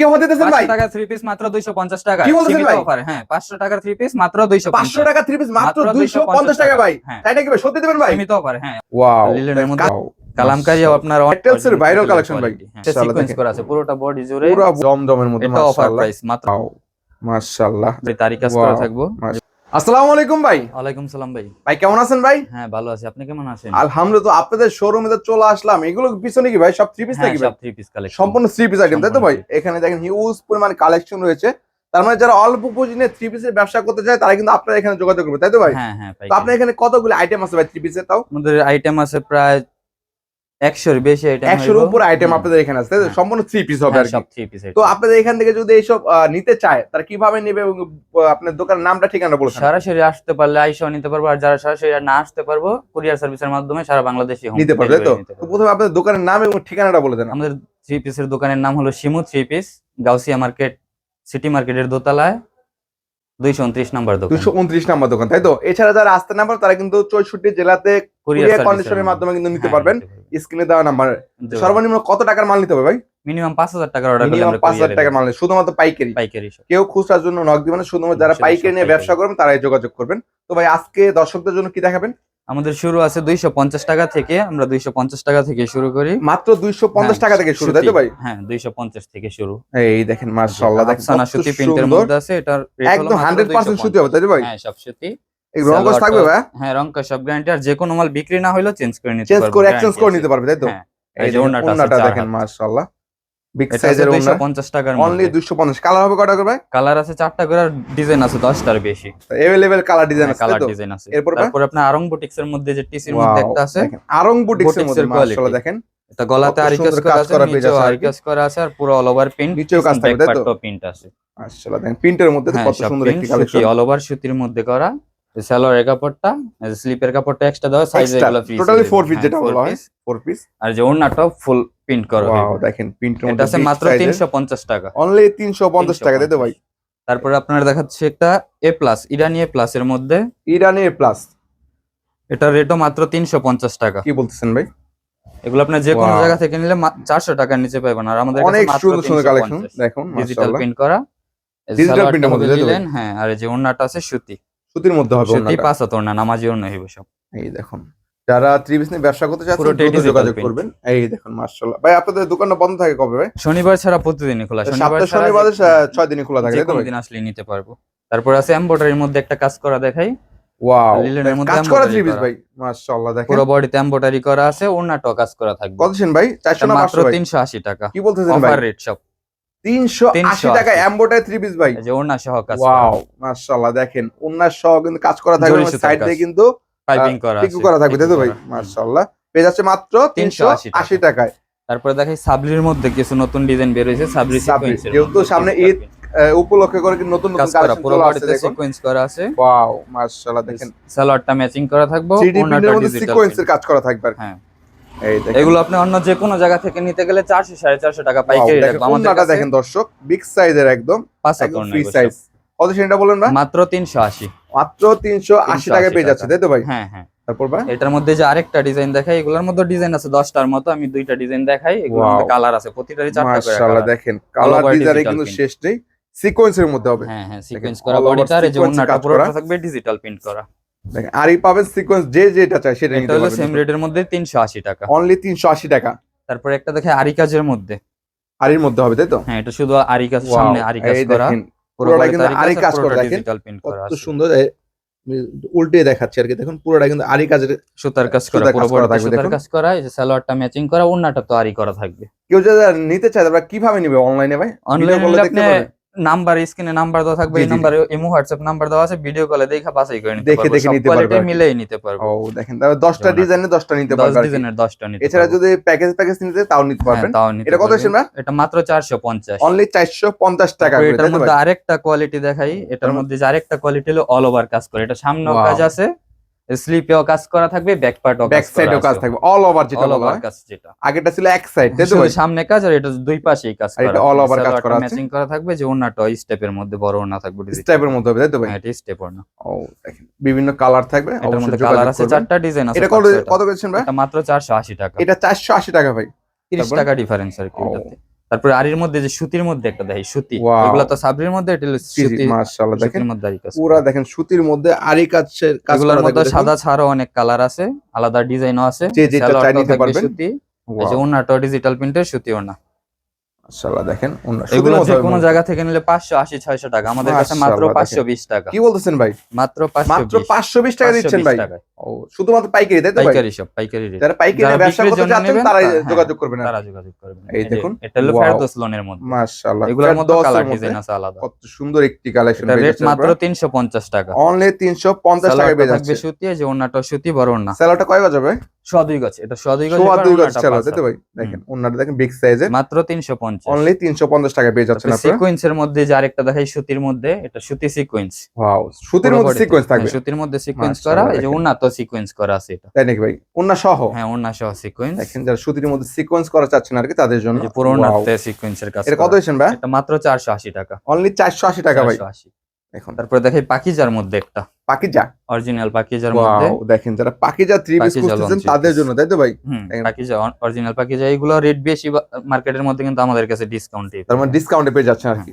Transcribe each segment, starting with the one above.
কি অফার দিতেছেন ভাই? টাকা থ্রি পিস মাত্র 250 টাকা। কি বলতেছেন ভাই? অফার হ্যাঁ 500 টাকার থ্রি পিস মাত্র 250 পাঁচশো টাকা থ্রি পিস মাত্র মাত্র দুইশো পঞ্চাশ 250 টাকা। ভাই। হ্যাঁ। তাই নাকি ভাই? সত্যি দেবেন ভাই? সীমিত অফার হ্যাঁ। ওয়াও লিলেনের মধ্যে কালামকারী আপনার Hotels এর viral collection ভাই। সিকোয়েন্স করা আছে পুরোটা বডি জুড়ে। পুরো জমজমের মধ্যে এটা অফার প্রাইস মাত্র। মাশাআল্লাহ। তারিখ কাজ করা থাকব। আসসালামু আলাইকুম ভাই। ওয়ালাইকুম সালাম ভাই। ভাই কেমন আছেন ভাই? হ্যাঁ ভালো আছি। আপনি কেমন আছেন? আলহামদুলিল্লাহ তো আপনাদের শোরুমে তো চলে আসলাম। এগুলো পিছনে কি ভাই? সব থ্রি পিস নাকি সব থ্রি পিস কালেকশন সম্পূর্ণ থ্রি পিস আইটেম তাই তো ভাই? এখানে দেখেন হিউজ পরিমাণ কালেকশন রয়েছে। তার মানে যারা অল্প পুঁজি নিয়ে থ্রি পিসের ব্যবসা করতে চায় তারা কিন্তু আপনারা এখানে যোগাযোগ করবে তাই তো ভাই? হ্যাঁ হ্যাঁ তো আপনার এখানে কতগুলো আইটেম আছে ভাই থ্রি পিসের তাও? আমাদের আইটেম আছে প্রায় একশোর বেশি আইটেম একশোর উপর আইটেম আপনাদের এখানে আছে? হ্যাঁ। সম্পূর্ণ থ্রি পিস হবে আর কি। থ্রি পিস তো আপনাদের এখান থেকে যদি এইসব নিতে চায় তারা কীভাবে নেবে এবং আপনার দোকানের নামটা ঠিকানা বলছেন সরাসরি আসতে পারলে আইসাও নিতে পারব আর যারা সরাসরি না আসতে পারব কুরিয়ার সার্ভিসের মাধ্যমে সারা বাংলাদেশে নিতে পারবে তো। প্রথমে আপনাদের দোকানের নাম এবং ঠিকানাটা বলে দেন। আমাদের থ্রি পিসের দোকানের নাম হলো Shimu three piece Gausia market city মার্কেটের দোতলায়। দুইশো উনত্রিশ নাম্বার দোকান। দুশো উনত্রিশ নাম্বার দোকান তাই তো? এছাড়া যারা আসতে নাম্বার তারা কিন্তু চৌষট্টি জেলাতে কুরিয়ার কন্ডিশনের মাধ্যমে কিন্তু হ্যাঁ, নিতে পারবেন। স্ক্রিনে দেওয়া নাম্বার। সর্বনিম্ন কত টাকার মাল নিতে হবে ভাই? মিনিমাম পাঁচ হাজার টাকার অর্ডার মিনিমাম পাঁচ হাজার টাকার মাল শুধুমাত্র পাইকারি। পাইকারি কেউ খুচরার জন্য নক দিবেন শুধুমাত্র যারা পাইকারি নিয়ে ব্যবসা করবেন তারাই যোগাযোগ করবেন। তো ভাই আজকে দর্শকদের জন্য কি দেখাবেন? আমাদের শুরু আছে দুইশো পঞ্চাশ টাকা থেকে আমরা দুইশো পঞ্চাশ টাকা থেকে শুরু করি। মাত্র দুইশো পঞ্চাশ হ্যাঁ, টাকা থেকে শুরু তাই তো ভাই? হ্যাঁ দুইশো পঞ্চাশ থেকে শুরু। এই দেখেন মাশাআল্লাহ দেখেন সুতি প্রিন্টের মধ্যে আছে এটার একদম হান্ড্রেড পার্সেন্ট সুতি হবে তাই তো ভাই? হ্যাঁ সব সুতি। থাকবে ভাই? হ্যাঁ রংকা সব গ্যারান্টি আর যে কোনো মাল বিক্রি না হলেও চেঞ্জ করে নিতে চেঞ্জ করে এক্সচেঞ্জ করে নিতে পারবে তাই তো? হ্যাঁ এই যে দেখেন, হাত। মাশাআল্লাহ বিগ এটা সাইজের আছে ওড়না 250 টাকার অনলি মধ্যে 250 কালার হবে কটা করে ভাই কালার আছে চারটা করে ডিজাইন আছে 10টার বেশি अवेलेबल কালার ডিজাইন আছে তাই কালার তো ডিজাইন আছে এরপর ভাই? তারপর আপনার আরং বুটিক্স এর মধ্যে যে টিসির Wow, মধ্যে একটা আছে দেখেন, আরং বুটিক্স এর Boutique মধ্যে এর quality। মাশাআল্লাহ দেখেন এটা গলাতে কত আরি কাজ সুন্দর করা কাজ আছে করা পেয়ে নিচেও যাচ্ছে আর আরি কি। কাজ করা আছে আর পুরো অল ওভার প্রিন্ট নিচেও কাজ থাকবে, তাই তো? প্রিন্ট আছে মাশাআল্লাহ দেখেন প্রিন্টের মধ্যে তো হ্যাঁ কত সব সুন্দর প্রিন্ট একটি সুতি কালেকশন অল ওভার সুতির মধ্যে করা সালোয়ারের কাপড়টা স্লিপের কাপড়টা এক্সট্রা দেওয়া সাইজ এগুলো ফ্রি টোটালি 4 পিস যেটা বলা হয় 4 পিস আর যে ওড়নাটা ফুল প্রিন্ট করা ওয়াও দেখেন। প্রিন্টের এটা মধ্যে আছে মাত্র 350 টাকা। অনলি 350 টাকা তাই তো ভাই? তারপরে আপনার দেখাচ্ছে একটা এ প্লাস ইরানি এ প্লাস এর মধ্যে। ইরানি এ প্লাস এটা রেটও মাত্র 350 টাকা। কি বলতেছেন ভাই? এগুলো আপনার যে কোনো জায়গা থেকে নিলে মা- 400 টাকার নিচে পাবেন আর আমাদের অনেক সুন্দর সুন্দর কালেকশন দেখুন ডিজিটাল প্রিন্ট করা। print এর মধ্যে, দিলেন হ্যাঁ আর এই যে ওড়নাটা আছে সুতি। সুতির মধ্যে হবে সুতি ওড়নাটা। পাঁচাত ওড়না নামাজি ওড়না হইব সব। এই দেখুন। যারা ত্রিবিস নিয়ে ব্যবসা করতে চাচ্ছেন যোগাযোগ করবেন। এই দেখুন মাশাআল্লাহ। ভাই আপনাদের দোকানটা বন্ধ থাকে কবে ভাই? শনিবার ছাড়া প্রতিদিনই খোলা। শনিবার শনিবার যে- হ্যাঁ, ছয় দিনই খোলা থাকে তাই দিন আসলে নিতে পারব। তারপর আছে এমব্রয়ডারির মধ্যে একটা কাজ করা দেখাই। ওয়াও লিলেনের মধ্যে কাজ করা ত্রিবিস। ভাই মাশাআল্লাহ দেখেন। পুরো বডিতে এমব্রয়ডারি করা আছে ওড়নাটাও কাজ করা থাকবে। কত ছেন ভাই? 400 এটা না মাত্র 500 ভাই? 380 টাকা। কি বলতেছেন ভাই? অফার রেট সব। 380 380 টাকা এমবোটাই ত্রিবিস ভাই। এই যে ওড়না সহ কাজ ওয়াও মাশাআল্লাহ দেখেন ওনার সহ কিন্তু কাজ করা থাকবে সাইড দিয়ে কিন্তু পাইপিং করা পিকু আছে করা থাকবে তাই তো ভাই? মাশাআল্লাহ। পেয়ে যাচ্ছে মাত্র 380 380 টাকায়। তারপরে দেখাই সাবলির মধ্যে কিছু নতুন ডিজাইন বের হয়েছে সাবলি যেহেতু সামনে ঈদ, উপলক্ষে করে কিন্তু নতুন নতুন কালেকশন পুরো বডিতে সিকোয়েন্স করা আছে। ওয়াও মাশাআল্লাহ দেখেন। সালোয়ারটা ম্যাচিং করা থাকবে 3D ওড়নাটা প্রিন্টের মধ্যে ডিজিটাল সিকোয়েন্সের কাজ করা থাকবে আর হ্যাঁ। এগুলো আপনি অন্য যে কোনো জায়গা থেকে নিতে গেলে 400 450 টাকা পাইকারি দেখেন রাখব আমাদের দেখেন দর্শক বিগ সাইজের একদম ফ্রি সাইজ কত সেটা বলেন না। মাত্র 380 মাত্র 380 টাকা 380 পেয়ে যাচ্ছে তাই তো ভাই? হ্যাঁ হ্যাঁ। তারপর ভাই? এটার মধ্যে যে আরেকটা ডিজাইন দেখাই এগুলোর মধ্যে ডিজাইন আছে 10টার মতো আমি দুইটা ডিজাইন দেখাই এগুলোর কালার আছে প্রতিটারই চারটা করে মাশাআল্লাহ দেখেন কালার ডিজাইনে কিন্তু শেষ নেই সিকোয়েন্সের মধ্যে হবে। হ্যাঁ হ্যাঁ সিকোয়েন্স করা বডিটা আর এই যে কাজ পুরোটা থাকবে ডিজিটাল প্রিন্ট করা। দেখেন আরই পাবেন সিকোয়েন্স যে যেটা চাই সেটা নিতে পারবেন সেম রেটের মধ্যে 380 টাকা। অনলি 380 টাকা। তারপর একটা দেখে আরি কাজের মধ্যে। আরির মধ্যে হবে তাই তো? হ্যাঁ এটা শুধু আরি কাজ সামনে আরি কাজ করা। পুরোটা কিন্তু আরি কাজ করে দেখেন। কত সুন্দর উল্টে দেখাচ্ছি আর কি। দেখুন পুরোটা কিন্তু আরি কাজের সুতার কাজ করা পুরো থাকবে, সুতার কাজ করা এই সালোয়ারটা ম্যাচিং করা ওড়নাটা তো আরি করা থাকবে। কেউ যদি নিতে চায় তারপর কীভাবে নিবে? অনলাইনে ভাই? অনলাইনে আপনি? নাম্বার স্ক্রিনে নাম্বার দেওয়া থাকবে এই নাম্বারে ইমো হোয়াটসঅ্যাপ নাম্বার দেওয়া আছে ভিডিও কলে দেখা বাছাই করে নিতে পারব। দেখে নিতে পারবে। কোয়ালিটি। মিলেই নিতে পারব। ও দেখেন তাহলে 10টা ডিজাইনে 10টা নিতে 10 পারবে আর কি। ডিজাইনের 10টা নিতে এছাড়া যদি প্যাকেজ প্যাকেজ নিতে তাও নিতে হ্যাঁ, পারবেন। এটা কত। এসে না এটা মাত্র 450 অনলি 450 টাকা করে এটার মধ্যে আরেকটা কোয়ালিটি দেখাই। এটার মধ্যে যে আরেকটা কোয়ালিটি হলো অল ওভার কাজ করে। এটা সামনেও কাজ আছে। স্লিপেও কাজ করা থাকবে ব্যাক পার্টও ব্যাক সাইডেও কাজ থাকবে অল ওভার যেটা অল ওভার কাজ যেটা। আগেটা ছিল এক সাইড তাই তো সামনে কাজ আর এটা দুই পাশেই কাজ আর এটা all over কাজ করা আছে। ম্যাচিং করা থাকবে যে ওন্নাটা স্টেপের মধ্যে বড় ওন্না থাকবে স্টাইপের মধ্যে হবে তাই তো ভাই? হ্যাঁ এটা স্টেপ ওন্না ও দেখেন বিভিন্ন কালার থাকবে এটার মধ্যে কালার আছে চারটা ডিজাইন আছে এটা কত। কত করেছেন ভাই? এটা মাত্র 480 টাকা। এটা 480 টাকা ভাই। 30 টাকা ডিফারেন্স আর কি এটাতে। তারপরে আরির মধ্যে যে সুতির মধ্যে একটা দেখি সুতি। ওগুলা তো সাবরির মধ্যে এটা সুতি মাশাআল্লাহ দেখেন। সুতির মধ্যে আরি কাজ পুরো দেখেন সুতির মধ্যে আরি কাজের কাজগুলোর করা মধ্যে সাদা ছাড়াও অনেক কালার আছে আলাদা ডিজাইনও আছে যে যেটা চাই নিতে পারবেন। সুতি এই যে ওনাটা ডিজিটাল প্রিন্টের সুতি ওনা মাশাআল্লাহ দেখেন এগুলো যে কোনো জায়গা থেকে নিলে পাঁচশো আশি ছয়শো টাকা। আমাদের কাছে মাত্র মাশাআল্লাহ, পাঁচশো বিশ টাকা। কি বলতেছেন ভাই? মাত্র পাঁচশো মাত্র পাঁচশো বিশ টাকা দিচ্ছেন ভাই। ও শুধুমাত্র পাইকারি তাই তো ভাই? পাইকারি সব পাইকারি rate। যারা পাইকারি ব্যবসা করতে চাচ্ছেন হ্যাঁ, যোগাযোগ করবেন তারা যোগাযোগ করবেন। এই দেখুন। এটা হলো ফেরদৌস লোনের মধ্যে। মাশাআল্লাহ এগুলোর মধ্যে কালার ডিজাইন আছে আলাদা। কত সুন্দর একটি কালেকশন এটা রেট মাত্র তিনশো পঞ্চাশ টাকা। অনলি 350 টাকা যাচ্ছে। সুতি যে ওনাটা সুতি বড় না স্যালাডটা কয় গজ হবে সোয়া দুই গজ এটা সোয়া দুই গজ সোয়া দুই গজ ওনাটা স্যালাড পাঁচ তাই তো হাত। ভাই দেখেন ওনাটা দেখেন বিগ সাইজের মাত্র তিনশো পঞ্চাশ। অনলি 350 টাকা পেয়ে যাচ্ছেন আপনারা। সিকোয়েন্সের মধ্যে যে আরেকটা দেখাই সুতির মধ্যে এটা সুতি সিকোয়েন্স ওয়াও সুতির মধ্যে সিকোয়েন্স থাকবে। সুতির মধ্যে সিকোয়েন্স করা এই যে সিকোয়েন্স করা আছে এটা। তাই নাকি ভাই? সহ? হ্যাঁ সহ সিকোয়েন্স দেখেন যারা সুতির মধ্যে সিকোয়েন্স করা চাচ্ছেন আর কি তাদের জন্য। এই যে পুরো Wow. সিকোয়েন্সের কাজ এটা কত ভাই? এটা মাত্র টাকা। অনলি 480 টাকা ভাই। 480 দেখুন। তারপরে দেখাই পাকিজার মধ্যে একটা। পাকিজা। অরিজিনাল পাকিজার মধ্যে। দেখেন যারা পাকিজা থ্রি পিস খুঁজতেছেন তাদের জন্য তাই তো ভাই। পাকিজা অরিজিনাল পাকিজা এগুলো রেট বেশি মার্কেটের মধ্যে কিন্তু আমাদের কাছে ডিসকাউন্ট তার মানে ডিসকাউন্টে পেয়ে যাচ্ছেন আর কি।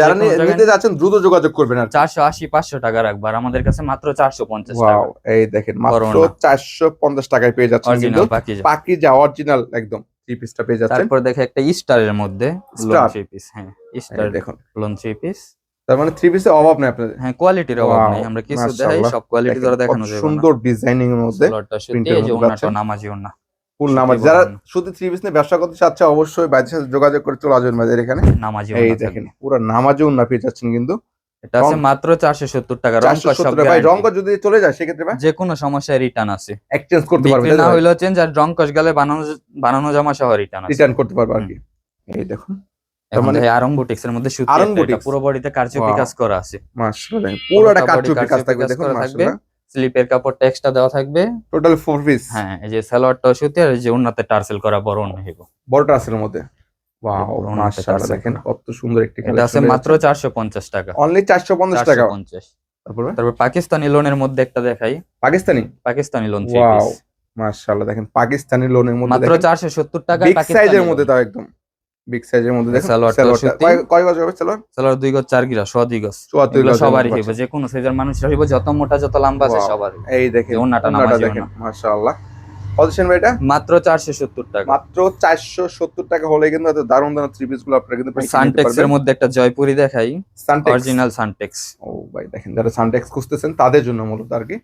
যারা নিতে যাচ্ছেন দ্রুত যোগাযোগ করবেন আর চারশো আশি পাঁচশো টাকা রাখব আর আমাদের কাছে মাত্র চারশো পঞ্চাশ টাকা। এই দেখেন মাত্র করোনা। 450 টাকায় পেয়ে যাচ্ছেন অরিজিনাল পাকিজা। পাকিজা অরিজিনাল একদম থ্রি পিসটা পেয়ে যাচ্ছেন। তারপর দেখে একটা স্টারের মধ্যে লোন থ্রি পিস হ্যাঁ স্টার দেখুন। লোন থ্রি পিস তার মানে থ্রি পিসের অভাব নেই আপনাদের। হ্যাঁ কোয়ালিটির অভাব নেই। আমরা কিছু দেখাই সব কোয়ালিটি দেখেন, দেখানো যাবে সুন্দর ডিজাইনিং এর মধ্যে এই যে ওনাটা নামাজি ওনা ফুল নামাজ। যারা শুধু থ্রি পিস নিয়ে ব্যবসা করতে চাচ্ছে অবশ্যই বাইরের সাথে যোগাযোগ করে চলে আসবেন বাজার এখানে। নামাজি এই দেখেন পুরো নামাজেও না পেয়ে যাচ্ছেন কিন্তু। এটা আছে মাত্র চারশো সত্তর টাকা। রং সব ভাই রং। যদি চলে যায় সেক্ষেত্রে ভাই? যে কোনো সমস্যায় রিটার্ন আছে। এক্সচেঞ্জ করতে পারবে না হইলেও চেঞ্জ আর রং কস গেলে বানানো বানানো জামা সহ রিটার্ন আছে। রিটার্ন করতে পারবে আর কি। এই দেখুন। মানে- দেখি আরং বুটিক্স এর মধ্যে সুতি আরং বুটিক্স। পুরো বডিতে কারচুপি কাজ করা আছে। মাশাআল্লাহ পুরোটা কাজ থাকবে দেখুন। মাশাআল্লাহ। স্লিপের এক্সট্রা দেওয়া থাকবে। টোটাল ফোর পিস হ্যাঁ এই যে সালোয়ারটাও সুতি আর এই যে উন্নতে টার্সেল করা বড় হইব। মধ্যে। ওয়াও মাশাআল্লাহ দেখেন কত সুন্দর একটি এটা আছে মাত্র চারশো পঞ্চাশ টাকা। অনলি 450 টাকা। 450 তারপরে? তারপর পাকিস্তানি লোনের মধ্যে একটা দেখাই। Pakistani? Pakistani lawn three piece মাশাআল্লাহ দেখেন পাকিস্তানি লোনের মধ্যে মাত্র দেখেন। চারশো সত্তর টাকা বিগ সাইজের মধ্যে তাও একদম। বিগ সাইজের মধ্যে দেখেন? কয় গজ হবে সালোয়ার? সালোয়ার দুই গজ চার গিরা সোয়া দুই গজ। 74 এগুলো সবারই মধ্যে যে কোনো সাইজের মানুষের হইব যত মোটা যত লম্বা আছে সবার এই দেখেন দেখেন মাশাআল্লাহ। পজিশন ভাইটা মাত্র চারশো সত্তর টাকা। মাত্র 470 টাকা হলে কিন্তু এত দারুণ দারুণ থ্রি পিসগুলো আপনারা কিন্তু সানটেক্স এর মধ্যে একটা জয়পুরি দেখাই। সানটেক্স অরিজিনাল সানটেক্স ও ভাই দেখেন যারা সানটেক্স খুঁজতেছেন তাদের জন্য মূলত আর কি।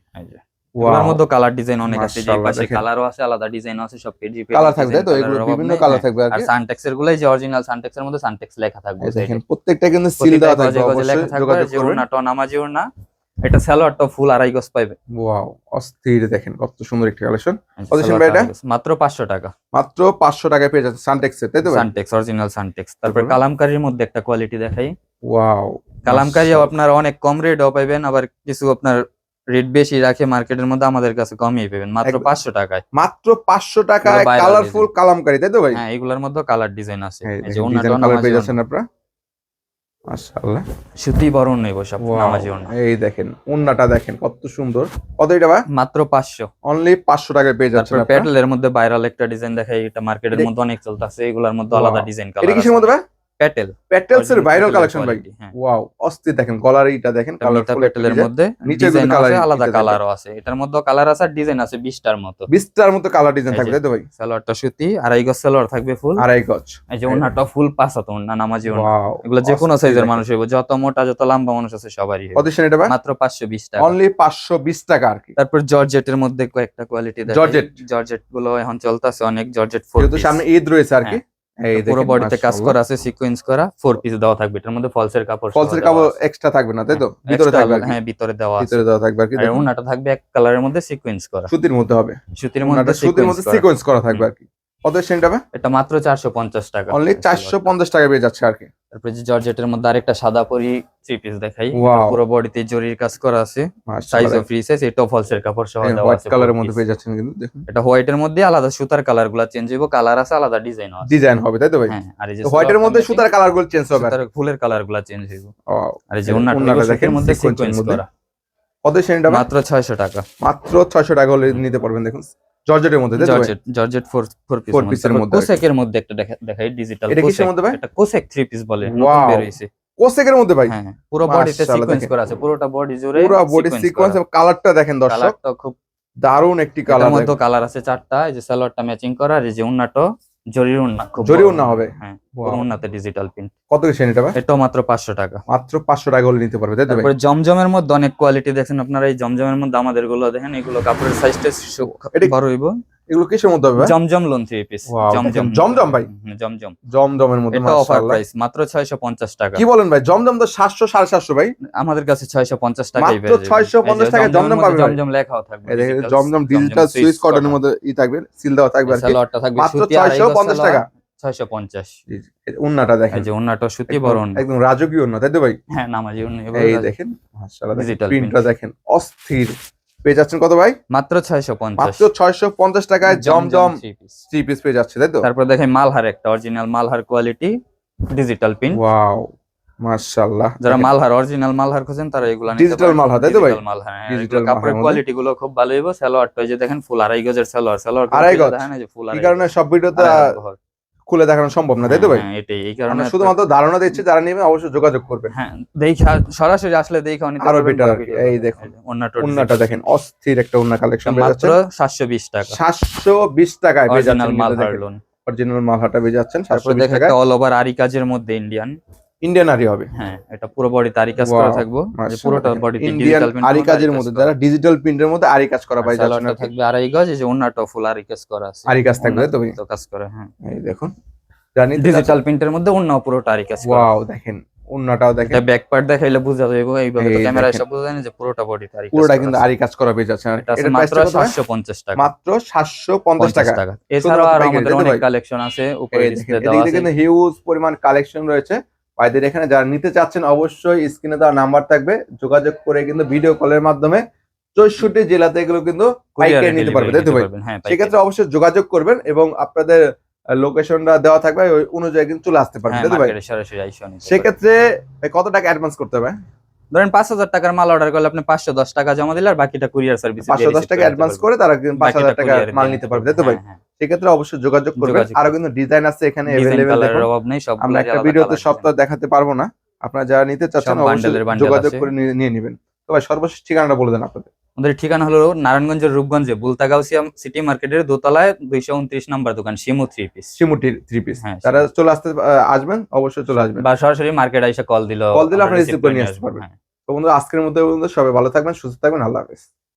এগুলোর মধ্যে কালার ডিজাইন অনেক আছে যে পাশে কালারও আছে আলাদা ডিজাইন আছে সব পেজি কালার থাকবে তো এগুলো বিভিন্ন কালার থাকবে আর সানটেক্স এর গুলাই যে অরিজিনাল সানটেক্স এর মধ্যে সানটেক্স লেখা থাকবে দেখেন প্রত্যেকটা কিন্তু সিল দেওয়া থাকবে অবশ্যই লেখা থাকবে যে করবেন ওনাটা নামাজি ওনা এটা সালোয়ারটা ফুল আড়াই গজ পাইবে। ওয়াও অস্থির দেখেন কত সুন্দর একটা কালেকশন Position ভাই এটা? মাত্র পাঁচশো টাকা। মাত্র 500 টাকায় পেয়ে যাচ্ছে সানটেক্স তাই তো সানটেক্স অরিজিনাল সানটেক্স তারপর? কালামকারীর মধ্যে একটা কোয়ালিটি দেখাই। ওয়াও কালামকারীও আপনার অনেক কম রেটও পাইবেন আবার কিছু আপনার রেট বেশি রাখে মার্কেটের মধ্যে আমাদের কাছে কমই পাবেন মাত্র। পাঁচশো টাকায়। মাত্র 500 টাকায় কালারফুল কালামকারী তাই তো ভাই? হ্যাঁ এগুলোর মধ্যে কালার ডিজাইন আছে। এই যে ডিজাইন কালার পেয়ে যাচ্ছেন আপনারা? মাশাআল্লাহ। সুতি বরণ নেব সব নামাজি ওড়না এই দেখেন ওন্নাটা দেখেন কত সুন্দর। কত এটা ভাই? মাত্র পাঁচশো। অনলি 500 টাকায় পেয়ে যাচ্ছেন আপনারা। প্যাটেলের মধ্যে ভাইরাল একটা ডিজাইন দেখাই এটা মার্কেটের মধ্যে অনেক চলতেছে এগুলোর মধ্যে আলাদা ডিজাইন কালার এটা কিসের মধ্যে ভাই? প্যাটেল প্যাটেলস এর ভাইরাল কালেকশন ভাই। quality, হ্যাঁ। ওয়াও অস্থির দেখেন গলার এইটা দেখেন কালারফুল প্যাটেলের মধ্যে নিচে আছে এই আলাদা কালারও আছে। এটার মধ্যে কালার আছে ডিজাইন আছে বিশটার মতো। বিস্তার মতো কালার ডিজাইন থাকবে। তাই তো ভাই? সালোয়ারটা সুতি আড়াই গজ সালোয়ার থাকবে ফুল আড়াই গজ। এই যে ওনাটা ফুল পাঁচাতো ওনা নামাজি ওনা ওয়াও এগুলো যে কোনো সাইজের মানুষ হইব যত মোটা যত লম্বা মানুষ আছে সবারই। পজিশন এটা ভাই? মাত্র পাঁচশো বিশ টাকা। অনলি 520 টাকা আর কি। তারপর জর্জেটের মধ্যে কয়েকটা কোয়ালিটি জর্জেট। জর্জেটগুলো এখন চলতেছে অনেক জর্জেট ফোর যেহেতু সামনে ঈদ রয়েছে আর কি। এই পুরো বডিতে কাজ করা আছে সিকোয়েন্স করা ফোর পিস দেওয়া থাকবে। এটার মধ্যে ফলসের কাপড় ফলসের কাপড় এক্সট্রা থাকবে না তাই তো? হ্যাঁ, ভিতরে থাকবে হ্যাঁ ভিতরে দেওয়া আছে। ভিতরে দেওয়া থাকবে আর কি। ওনাটা থাকবে এক কালারের মধ্যে সিকোয়েন্স করা। সুতির মধ্যে হবে। সুতির মধ্যে সুতির মধ্যে সিকোয়েন্স করা থাকবে আর কি। কত সেন্ট হবে? এটা মাত্র চারশো পঞ্চাশ টাকা। অনলি 450 টাকা পেয়ে যাচ্ছে আর কি। তারপরে যে জর্জেটের মধ্যে আরেকটা সাদা পরি থ্রি পিস দেখাই। পুরো বডিতে জরির কাজ করা আছে। সাইজ অফ ফ্রি সাইজ এটাও ফলসের কাপড় সহ দেওয়া হোয়াইট আছে কালারের মধ্যে পেয়ে যাচ্ছেন কিন্তু দেখুন। এটা হোয়াইটের মধ্যে আলাদা সুতার কালারগুলা চেঞ্জ হইব কালার আছে আলাদা ডিজাইন আছে। ডিজাইন হবে তাই তো ভাই? হ্যাঁ আর এই যে তো হোয়াইটের মধ্যে সুতার কালারগুলো চেঞ্জ হবে। সুতার ফুলের কালারগুলা চেঞ্জ হইব। আর এই যে ওনাটা দেখেন, মধ্যে এর সিকোয়েন্স করা। কত সেন্ট মাত্র ছয়শো টাকা। মাত্র 600 টাকা হলে নিতে পারবেন দেখুন। জর্জেটের মধ্যে? Georgette georgette four four piece piece এর মধ্যে। কোসেকের মধ্যে একটা দেখা দেখাই ডিজিটাল এটা কিসের মধ্যে ভাই? এটা কোসেক থ্রি পিস বলে নতুন বের হইছে কোসেকের মধ্যে ভাই? হ্যাঁ পুরো বডিতে সিকোয়েন্স করা আছে পুরোটা বডি জুড়ে পুরো বডি সিকোয়েন্স কালারটা দেখেন দর্শক। কালারটা খুব দারুণ একটি কালার মধ্যে কালার আছে চারটা এই যে সালোয়ারটা ম্যাচিং করা আর এই যে উন্নাটো। জরির হবে? হ্যাঁ ডিজিটাল প্রিন্ট কত এটা এটাও মাত্র পাঁচশো টাকা। মাত্র পাঁচশো টাকা হলে নিতে পারবে তাই তারপরে জমজমের মধ্যে অনেক কোয়ালিটি দেখেন আপনারা এই জমজমের মধ্যে আমাদেরগুলো দেখেন এগুলো কাপড়ের সাইজটা বড় হইব। এগুলো কিসের মধ্যে হবে Zamzam lawn three piece Zamzam. Zamzam ভাই? জমজম। জমজমের মধ্যে এটা অফার প্রাইস মাত্র ছয়শো পঞ্চাশ টাকা। কি বলেন ভাই? জমজম তো সাতশো সাড়ে সাতশো ভাই। আমাদের কাছে ছয়শো পঞ্চাশ টাকাই মাত্র 650 এই যে টাকায় জমজমের জমজম মধ্যে পাবে জমজম লেখাও থাকবে। জমজম ডিজিটাল সুইচ কটনের মধ্যে ই থাকবে সিল দেওয়া থাকবে আর সালোয়ারটা থাকবে মাত্র সুতি 650 টাকা। ছয়শো পঞ্চাশ। উন্নাটা দেখেন। যে উন্নাটা সুতি উন্না। একদম রাজকীয় উন্না তাই তো ভাই? হ্যাঁ নামাজি উন্না এই দেখেন মাশাআল্লাহ প্রিন্টটা দেখেন অস্থির। পেয়ে যাচ্ছেন কত ভাই? মাত্র ছয়শো পঞ্চাশ। মাত্র ছয়শো পঞ্চাশ টাকায় জমজম। থ্রি পিস পেয়ে যাচ্ছে তাই তো? তারপর দেখেন মালহার একটা original Malhar quality digital pin wow মাশাআল্লাহ। যারা মালহার অরিজিনাল মালহার খোঁজেন তারা এগুলো পারেন। মালহার, তাই তো ভাই? Digital মালহার, হ্যাঁ, কাপড়ের কোয়ালিটি গুলো খুব ভালো হইব। সালোয়ারটা এই যে দেখেন ফুল আড়াই গজের সালোয়ার। সালোয়ার আড়াই গজ? দেখেন এই যে ফুল এই আড়াই কারণে সব ভিডিওতে। খুলে দেখানো সম্ভব না তাই তো ভাই হ্যাঁ, এটাই এই কারণে শুধুমাত্র ধারণা দিচ্ছি যারা নিয়ে অবশ্যই যোগাযোগ করবেন হ্যাঁ দেখা সরাসরি আসলে দেখে অনেক আরও পারবেন better বা আর কি। video এই দেখে। দেখুন। ওন্নাটা উন্নাটা দেখেন অস্থির একটা উন্না কালেকশন মাত্র যাচ্ছেন সাতশো বিশ টাকা সাতশো বিশ টাকায় বেজানাল লোন অরিজিনাল মালহাটা তারপর দেখেন একটা অল ওভার আরি কাজের মধ্যে ইন্ডিয়ান ইন্ডিয়ান আরি হবে। হ্যাঁ এটা পুরো বডি আরি কাজ করা থাকব। পুরোটা বডি ইন্ডিয়ান আরি কাজের মধ্যে যারা ডিজিটাল প্রিন্টের মধ্যে আরি কাজ করা পাই কি। থাকবে আড়াই গজ এই যে অন্যটা ফুল আরি কাজ করা আছে। আরি কাজ থাকবে, তো তো কাজ করে হ্যাঁ। এই দেখুন জানি ডিজিটাল প্রিন্টের মধ্যে অন্য পুরোটা আরি কাজ করা। ওয়াও দেখেন উন্নাটাও দেখেন। এটা ব্যাক পার্ট দেখাইলে বোঝা যাবে এইভাবে তো ক্যামেরা। এসে বোঝা যায় না যে পুরোটা বডি আরি পুরোটা কিন্তু আছে। আরি কাজ করা পেয়ে কি। এটা মাত্র প্রাইসটা কত? ভাই? সাতশো পঞ্চাশ টাকা। মাত্র সাতশো পঞ্চাশ টাকা। টাকা। এছাড়াও আর আমাদের অনেক কালেকশন আছে উপরে ডিসপ্লে দেওয়া এদিকে কিন্তু হিউজ পরিমাণ কালেকশন রয়েছে। ভাইদের এখানে যারা নিতে চাচ্ছেন অবশ্যই স্ক্রিনে দেওয়া নাম্বার থাকবে। যোগাযোগ করে কিন্তু ভিডিও কলের মাধ্যমে চৌষট্টি জেলাতে এগুলো কিন্তু নিতে পারবে তাই তো ভাই পারবেন, হ্যাঁ সেক্ষেত্রে অবশ্যই যোগাযোগ করবেন এবং আপনাদের লোকেশনটা দেওয়া থাকবে ওই অনুযায়ী কিন্তু চলে আসতে পারবেন। হ্যাঁ তাই তো ভাই। সেক্ষেত্রে কত টাকা অ্যাডভান্স করতে হবে? ধরেন পাঁচ হাজার টাকার মাল অর্ডার করলে আপনি পাঁচশো দশ টাকা জমা দিলে আর বাকিটা কুরিয়ার সার্ভিস পাঁচশো দশ টাকা অ্যাডভান্স করে তারা পাঁচ হাজার টাকা মাল নিতে পারবে তাই তো ভাই? সেক্ষেত্রে অবশ্যই যোগাযোগ করবেন। হ্যাঁ, আরও কিন্তু ডিজাইন আছে এখানে অ্যাভেলেবেল অভাব নেই সব আমরা একটা ভিডিওতে সপ্তাহ দেখাতে পারব না। আপনারা যারা নিতে চাচ্ছেন অবশ্যই যোগাযোগ করে নিয়ে নিয়ে নেবেন। তো ভাই সর্বশেষ ঠিকানাটা বলে দেন আপনাদের। আমাদের ঠিকানা হলো নারায়ণগঞ্জের রূপগঞ্জে বুলতাগাউসিয়া সিটি মার্কেটের দোতলায় দুইশো উনত্রিশ নাম্বার দোকান Shimu three piece Simu three piece হ্যাঁ, তারা চলে আসতে আসবেন? অবশ্যই চলে আসবেন। বা সরাসরি মার্কেট আইসা কল দিল কল দিলে আপনি রিসিভ করে নিয়ে আসতে পারবেন। তো বন্ধুরা আজকের মধ্যে বন্ধু সবাই ভালো থাকবেন সুস্থ থাকবেন আল্লাহ হাফেজ।